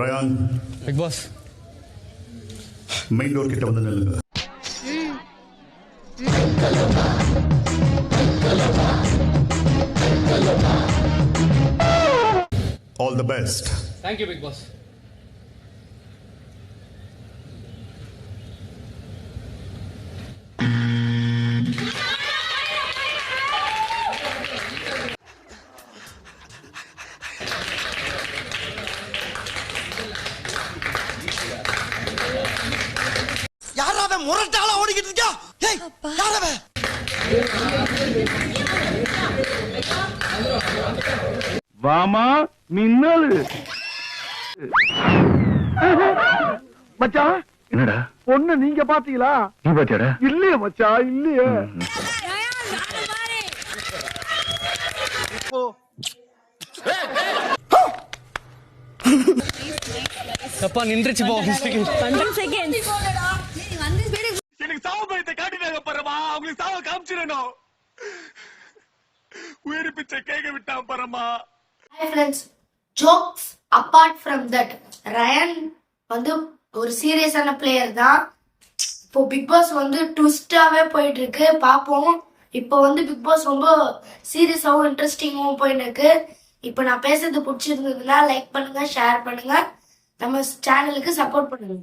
Ryan Bigg Boss main door கிட்ட வந்து நில்லுங்க all the best thank you Bigg Boss யாராவ முரட்டாளா ஓடிக்கிட்டு இருக்கா ஏய் யாராவ வாமா மின்னல் மச்சான் என்னடா பொண்ணு நீங்க பாத்தீங்களா நீ பாத்தியாடா இல்லையே மச்சான் இல்லையே அப்பா நின்றுச்சு போ second. எனக்கு சாவ பயத்தை காட்டினாங்க பரமா அவங்களுக்கு சாவ காமிச்சிடணும். உயிர் பிச்சை கேட்க விட்டான் பரமா. Hi friends jokes apart from that Ryan வந்து ஒரு சீரியஸான பிளேயர் தான். இப்போ பிக் பாஸ் வந்து ட்விஸ்டாவே போயிட்டு இருக்கு பார்ப்போம். இப்போ வந்து பிக் பாஸ் ரொம்ப சீரியஸாகவும் இன்ட்ரெஸ்டிங்காகவும் போயிட்டு இருக்கு இப்போ நான் பேசுறது பிடிச்சிருந்ததுன்னா லைக் பண்ணுங்க ஷேர் பண்ணுங்க. நம்ம சேனலுக்கு சப்போர்ட் பண்ணுங்க.